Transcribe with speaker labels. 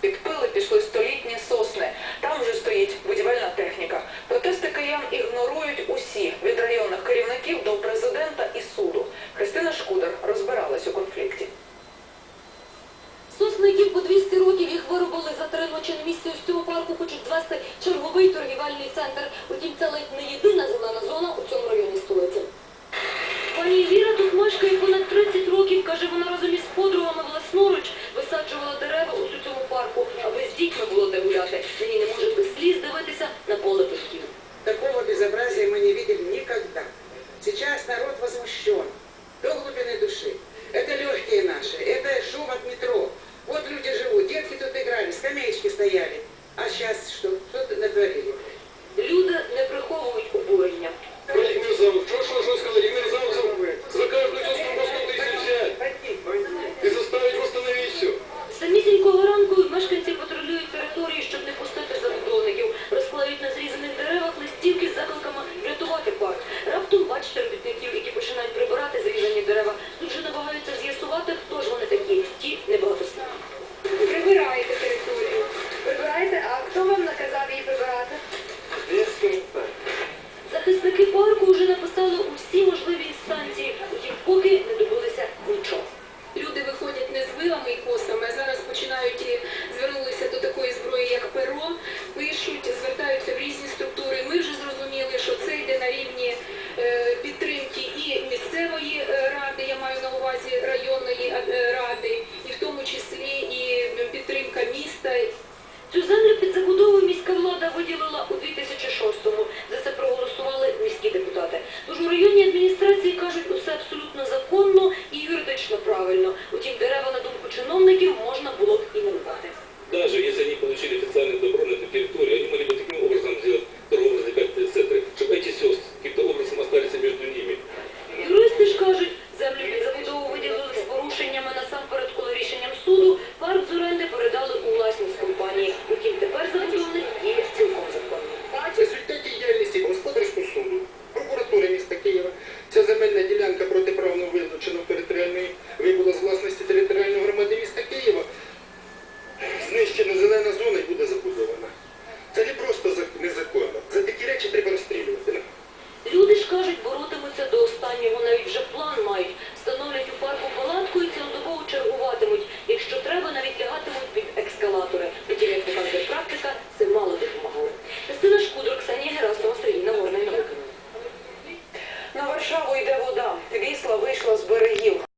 Speaker 1: Під пили пішли столітні сосни. Там вже стоїть будівельна техніка. Протести киян ігнорують усі від районних керівників до президента і суду. Христина Шкудер розбиралась у конфлікті.
Speaker 2: Сосників по 200 років їх виробили за три ночі на місці. Ось цього парку хочуть звести черговий торгівельний центр. Утім, це ледь не єдина зелена зона у цьому дивитися на поле.
Speaker 3: Такого безобразия мы не видели никогда. Сейчас народ возмущен до глубины души. Это легкие наши, это шум от метро. Вот люди живут, детки тут играли, скамеечки стояли. А сейчас что? Что натворили?
Speaker 2: Хто вам наказав її прибирати? Захисники парку вже написали у всі можливі інстанції, утім поки не добилися нічого.
Speaker 4: Люди виходять не з вилами і косами, а зараз починають і звернулися до такої зброї, як перо, пишуть, звертаються в різні структури. Ми вже зрозуміли, що це йде на рівні е, підтримки і місцевої е, ради, я маю на увазі районної е, ради, і в тому числі і підтримка міста.
Speaker 2: Цю землю під забудовою міська влада виділила у 2006-му. За це проголосували міські депутати. Тож у районній адміністрації кажуть, усе абсолютно законно і юридично правильно. Утім, дерева, на думку чиновників, можна
Speaker 5: земельна ділянка протиправно вилучена в
Speaker 1: Варшаву йде вода. Вісла вийшла з берегів.